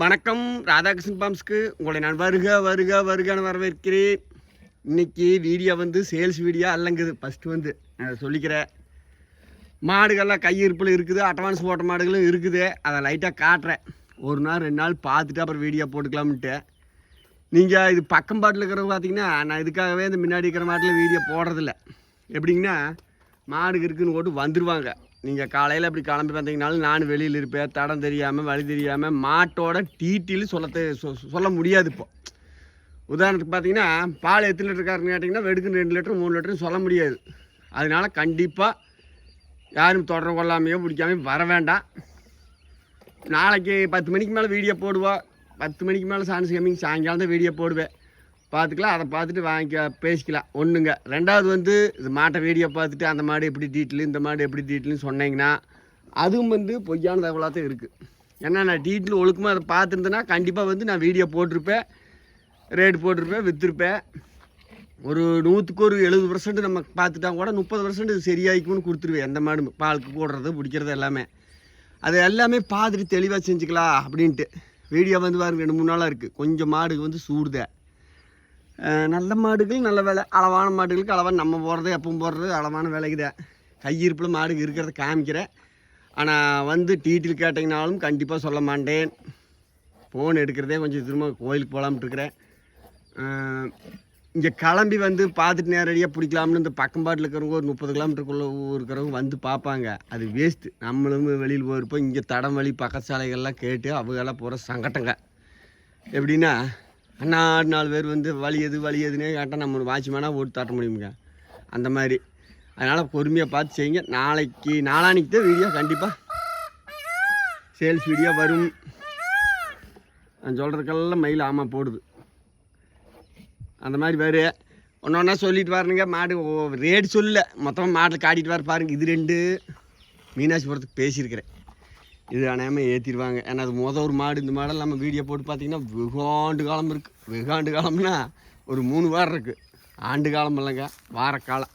வணக்கம். ராதாகிருஷ்ணன் பாம்ஸ்க்கு உங்களை நான் வருக வருக வருகன்னு வரவேற்கிறேன். இன்னைக்கு வீடியோ வந்து சேல்ஸ் வீடியோ அல்லங்குது. ஃபஸ்ட்டு வந்து நான் சொல்லிக்கிறேன். மாடுகள்லாம் கையிருப்பில் இருக்குது. அட்வான்ஸ் போட்ட மாடுகளும் இருக்குது. அதை லைட்டாக காட்டுறேன். ஒரு நாள் ரெண்டு நாள் பார்த்துட்டு அப்புறம் வீடியோ போட்டுக்கலாம்ட்டு நீங்கள் இது பக்கம் பாட்டில் இருக்கிறவங்க பார்த்தீங்கன்னா நான் இதுக்காகவே இந்த முன்னாடி இருக்கிற மாட்டில் வீடியோ போடுறதில்ல. எப்படிங்கன்னா மாடுகள் இருக்குன்னு போட்டு வந்துடுவாங்க நீங்கள் காலையில் அப்படி கிளம்பி வந்தீங்கனாலும் நான் வெளியில் இருப்பேன். தடம் தெரியாமல் வழி தெரியாமல் மாட்டோட டீட்டில் சொல்ல சொ- சொல்ல முடியாது இப்போ. உதாரணத்துக்கு பார்த்தீங்கன்னா பால் எத்தனை லிட்டர் காரன்னு கேட்டிங்கன்னா வெடுக்குன்னு ரெண்டு லிட்டர் மூணு லிட்டர்னு சொல்ல முடியாது. அதனால கண்டிப்பாக யாரும் தொடர கொள்ளாமையோ பிடிக்காமையோ வர வேண்டாம். நாளைக்கு பத்து மணிக்கு மேலே வீடியோ போடுவோம். பத்து மணிக்கு மேலே சான்ஸ் கம்மிங் சாயங்காலம் தான் வீடியோ போடுவேன். பார்த்துக்கலாம் அதை பார்த்துட்டு வாங்கிக்க பேசிக்கலாம். ஒன்றுங்க ரெண்டாவது வந்து இது மாட்டை வீடியோ பார்த்துட்டு அந்த மாடு எப்படி டீட்டெயில் இந்த மாடு எப்படி டீட்டெயில்னு சொன்னீங்கன்னா அதுவும் வந்து பொய்யான தகவலாக தான் இருக்குது ஏன்னா நான் டீட்டெயில் ஒழுக்கமாக அதை பார்த்துருந்தேன்னா கண்டிப்பாக வந்து நான் வீடியோ போட்டிருப்பேன் ரேட் போட்டிருப்பேன் விற்றுருப்பேன் ஒரு நூற்றுக்கு ஒரு எழுபது பர்சன்ட் நம்ம பார்த்துட்டா கூட முப்பது பர்சன்ட் சரியாயிக்கும்னு கொடுத்துருவேன். எந்த மாடு பாலுக்கு போடுறது பிடிக்கிறது எல்லாமே. அது எல்லாமே பார்த்துட்டு தெளிவாக செஞ்சுக்கலாம் அப்படின்ட்டு. வீடியோ வந்து பாருங்கள் ரெண்டு மூணு நாளாக இருக்குது கொஞ்சம் மாடுக்கு வந்து சூடுதே நல்ல மாடுகள் நல்ல விலை. அளவான மாடுகளுக்கு அளவான நம்ம போடுறது எப்பவும் போடுறது அளவான விலைக்கு தான். கையிருப்பில் மாடுக்கு இருக்கிறத காமிக்கிறேன். ஆனால் வந்து டீட்டெயில் கேட்டிங்கனாலும் கண்டிப்பாக சொல்ல மாட்டேன். ஃபோன் எடுக்கிறதே கொஞ்சம் திரும்ப கோயிலுக்கு போகலாம்ட்டு இருக்கிறேன். இங்கே கிளம்பி வந்து பார்த்துட்டு நேரடியாக பிடிக்கலாம்னு இந்த பக்கம் பாட்டில் இருக்கிறவங்க ஒரு முப்பது கிலோமீட்டருக்குள்ளே இருக்கிறவங்க வந்து பார்ப்பாங்க. அது வேஸ்ட்டு நம்மளும் வெளியில் போயிருப்போம். இங்கே தடம் வழி பக்கச்சாலைகள்லாம் கேட்டு அவங்கெல்லாம் போகிற சங்கட்டங்க. எப்படின்னா நாலு நாலு பேர் வந்து வழி எது வழி எதுன்னே கேட்டால் நம்ம வாட்ச்மேனாக ஓட்டு தட்ட முடியுங்க அந்த மாதிரி. அதனால் பொறுமையாக பார்த்து செய்யுங்க. நாளைக்கு நாளானிக்கு தான் வீடியோ கண்டிப்பாக சேல்ஸ் வீடியோ வரும். நான் சொல்கிறதுக்கெல்லாம் மயில் ஆமாம் போடுது. அந்த மாதிரி வேறு. ஒன்று ஒன்றா சொல்லிட்டு வரணுங்க. மாடு ரேட் சொல்லலை. மொத்தமாக மாட்டில் காட்டிட்டு வர பாருங்கள் இது ரெண்டு. மீனாட்சிபுரத்துக்கு பேசியிருக்கிறேன். இது அநேகமாக ஏற்றிடுவாங்க ஏன்னா அது மொதல் ஒரு மாடு இந்த மாடல் நம்ம வீடியோ போட்டு பார்த்தீங்கன்னா வெகாண்டு காலம் இருக்குது வெகாண்டு காலம்னா ஒரு மூணு வாரம் இருக்குது ஆண்டு காலம் இல்லைங்க வாரக்காலம்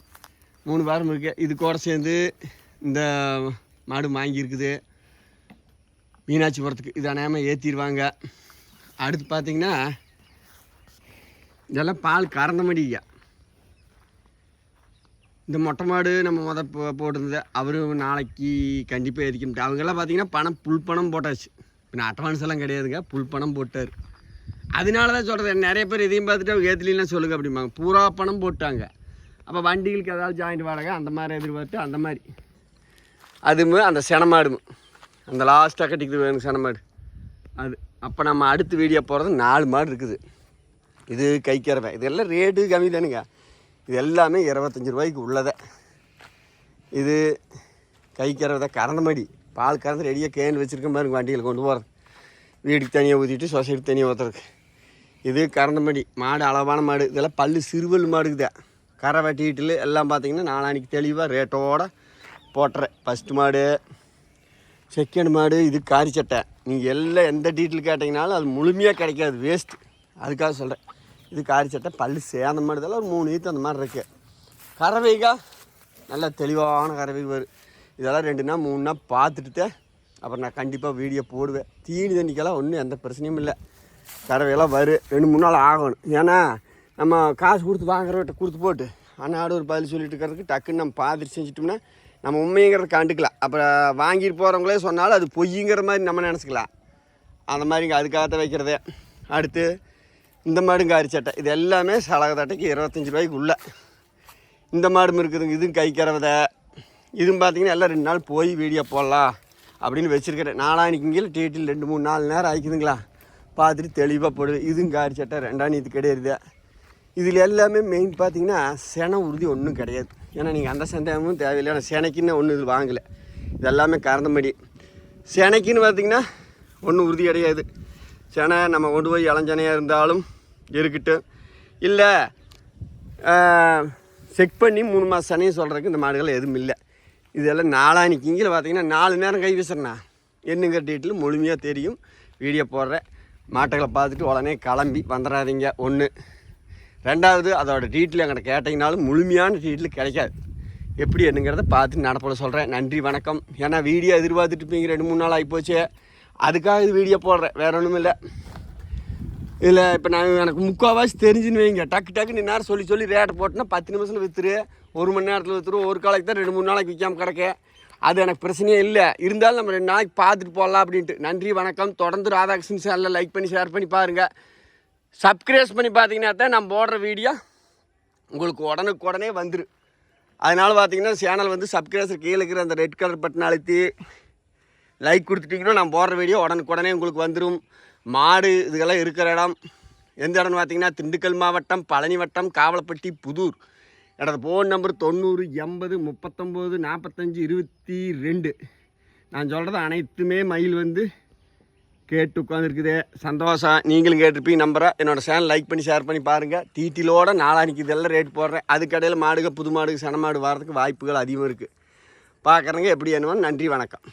மூணு வாரம் இருக்குது இது கூட சேர்ந்து இந்த மாடு வாங்கியிருக்குது. மீனாட்சிபுரத்துக்கு இது அநேகமாக ஏற்றிடுவாங்க அடுத்து பார்த்தீங்கன்னா இதெல்லாம் பால் கறந்த மடியா இந்த மொட்டை மாடு நம்ம முத போட்டிருந்தது. போட்டிருந்த அவரு நாளைக்கு கண்டிப்பாக எரிக்க முடியும் அவங்கெல்லாம் பார்த்தீங்கன்னா பணம் புல் பணம் போட்டாச்சு. இப்போ அட்வான்ஸ் எல்லாம் கிடையாதுங்க. புல் பணம் போட்டார். அதனால தான் சொல்கிறது நிறைய பேர் இதையும் பார்த்துட்டு அவங்க ஏற்றுலாம் சொல்லுங்கள் அப்படிம்பாங்க. பூரா பணம் போட்டாங்க. அப்போ வண்டிகளுக்கு ஏதாவது ஜாயிண்ட் வாடகை அந்த மாதிரி எதிர்பார்த்து அந்த மாதிரி. அதுமே அந்த செனமாடும் அந்த லாஸ்ட்டாக கட்டிக்குது எனக்கு செனமாடு அது. அப்போ நம்ம அடுத்த வீடியோ போகிறது நாலு மாடு இருக்குது. இது கைக்கிறவை. இதெல்லாம் ரேட்டு கம்மி தானுங்க. இது எல்லாமே இருபத்தஞ்சி ரூபாய்க்கு உள்ளதை. இது கை கறந்த கரண்டமடி பால் கறந்து ரெடியாக கேன் வச்சுருக்க மாதிரி வண்டியில் கொண்டு போகிறது வீட்டுக்கு தனியாக ஊற்றிட்டு சொசைட்டி தனியாக ஊற்றுறதுக்கு இது கறந்த மாடு அளவான மாடு. இதெல்லாம் பல்லு சிறுவல் மாடுக்குதான் கரை வெட்டிட்டு எல்லாம் பார்த்தீங்கன்னா நாளானிக்கு தெளிவாக ரேட்டோட போட்டுறேன். ஃபஸ்ட்டு மாடு செகண்ட் மாடு இது காரி சட்டை. நீங்கள் எல்லாம் எந்த டீட்டெயில் கேட்டிங்கனாலும் அது முழுமையாக கிடைக்காது வேஸ்ட்டு அதுக்காக சொல்கிறேன் இது காரி சட்டை பல்லு சேர்ந்த மாதிரி தான் ஒரு மூணு ஈத்து அந்த மாதிரி இருக்குது கறவைக்கா? நல்லா தெளிவான கறவை வரும் இதெல்லாம் ரெண்டு நாள் மூணு நாள் பார்த்துட்டு தான் அப்புறம் நான் கண்டிப்பாக வீடியோ போடுவேன். தீனி தண்ணிக்கெல்லாம் ஒன்றும் எந்த பிரச்சனையும் இல்லை. கறவையெல்லாம் வரும் ரெண்டு மூணு நாள் ஆகணும். ஏன்னா நம்ம காசு கொடுத்து வாங்குறவட்ட கொடுத்து போட்டு அன்னாடு ஒரு பதில் சொல்லிட்டு இருக்கிறதுக்கு டக்குன்னு நம்ம பார்த்துட்டு செஞ்சிட்டோம்னா நம்ம உண்மைங்கிறத கண்டுக்கலாம். அப்புறம் வாங்கிட்டு போகிறவங்களே சொன்னாலும் அது பொய்ங்கிற மாதிரி நம்ம நினச்சிக்கலாம். அந்த மாதிரிங்க அதுக்காகத்தான் வைக்கிறதே. அடுத்து இந்த மாடு காரி சட்டை இது எல்லாமே சலக தட்டைக்கு இருபத்தஞ்சி ரூபாய்க்கு உள்ள. இந்த மாடும் இருக்குதுங்க இதுவும் கை இதுவும் பார்த்தீங்கன்னா எல்லாம் ரெண்டு நாள் போய் வீடியோ போடலாம் அப்படின்னு வச்சுருக்கிறேன். நாளானிக்கு இங்கே டீட்டில் ரெண்டு மூணு நாலு நேரம் ஆயிக்குதுங்களா பார்த்துட்டு தெளிவாக போடுது இதுவும் காரி சட்டை ரெண்டாம் இது கிடையாது. இதில் எல்லாமே மெயின் பார்த்தீங்கன்னா செனை உறுதி ஒன்றும் கிடையாது. ஏன்னா நீங்கள் அந்த சந்தேகமும் தேவையில்லை. ஆனால் செனைக்குன்னு ஒன்றும் இது வாங்கலை. இது எல்லாமே கறந்தபடி. செனைக்குன்னு பார்த்தீங்கன்னா ஒன்றும் உறுதி கிடையாது. செனை நம்ம கொண்டு போய் இளஞ்சனையாக இருந்தாலும் இருக்கட்டும். இல்லை செக் பண்ணி மூணு மாதம் சனையும் சொல்கிறதுக்கு இந்த மாடுகள் எதுவும் இல்லை. இதெல்லாம் நாளானிக்கு இங்கே பார்த்தீங்கன்னா நாலு நேரம் கை வீசுறேண்ணா. என்னங்கிற டீட்டில் முழுமையாக தெரியும். வீடியோ போடுறேன். மாட்டுகளை பார்த்துட்டு உடனே கிளம்பி வந்துடாதீங்க ஒன்று ரெண்டாவது அதோட டீட்டெயில் எங்கிட்ட கேட்டிங்கனாலும் முழுமையான டீட்டில் கிடைக்காது. எப்படி என்னங்கிறத பார்த்து நடப்பட சொல்கிறேன் நன்றி வணக்கம். ஏன்னா வீடியோ எதிர்பார்த்துட்டு இருப்பீங்க. ரெண்டு மூணு நாள் ஆகிப்போச்சு அதுக்காக இது வீடியோ போடுறேன். வேற ஒன்றும் இல்லை இதில் இப்போ நான் எனக்கு முக்கால்வாசி தெரிஞ்சுன்னு வைங்க. டக்கு டக்குன்னு நீ நேரம் சொல்லி சொல்லி ரேட்டை போட்டுனா பத்து நிமிஷத்தில் விற்றுரு ஒரு மணி நேரத்தில் விற்றுரு ஒரு காலைக்கு தான் ரெண்டு மூணு நாளைக்கு விற்காம கிடக்கு. அது எனக்கு பிரச்சனையே இல்லை. இருந்தாலும் நம்ம ரெண்டு நாளைக்கு பார்த்துட்டு போடலாம் அப்படின்ட்டு. நன்றி வணக்கம். தொடர்ந்து ராதாகிருஷ்ணன் சேனலில் லைக் பண்ணி ஷேர் பண்ணி பாருங்கள் சப்ஸ்கிரைஸ் பண்ணி பார்த்தீங்கன்னா தான் நம்ம போடுற வீடியோ உங்களுக்கு உடனுக்கு உடனே வந்துடும் அதனால் பார்த்தீங்கன்னா சேனல் வந்து சப்ஸ்கிரைபர் கீழே இருக்கிற அந்த ரெட் கலர் பட்டன் அழுத்தி லைக் கொடுத்துட்டிங்கன்னா நான் போடுற வீடியோ உடனுக்குடனே உங்களுக்கு வந்துடும் மாடு இதுக்கெல்லாம் இருக்கிற இடம். எந்த இடம்னு பார்த்தீங்கன்னா திண்டுக்கல் மாவட்டம் பழனி வட்டம் காவலப்பட்டி புதூர். எனது ஃபோன் நம்பர் தொண்ணூறு எண்பது முப்பத்தொம்போது நாற்பத்தஞ்சு இருபத்தி ரெண்டு. நான் சொல்கிறது அனைத்துமே மயில் வந்து கேட்டு உட்காந்துருக்குது சந்தோஷம். நீங்களும் கேட்டிருப்பீங்க நம்பரை என்னோடய சேனல் லைக் பண்ணி ஷேர் பண்ணி பாருங்கள் டீட்டிலோட நாளானிக்கு இதெல்லாம் ரேட் போடுறேன். அதுக்கடையில் மாடுக புது மாடுகள் சன மாடு வரதுக்கு வாய்ப்புகள் அதிகமாக இருக்குது பார்க்குறேங்க எப்படி என்னவோ நன்றி வணக்கம்.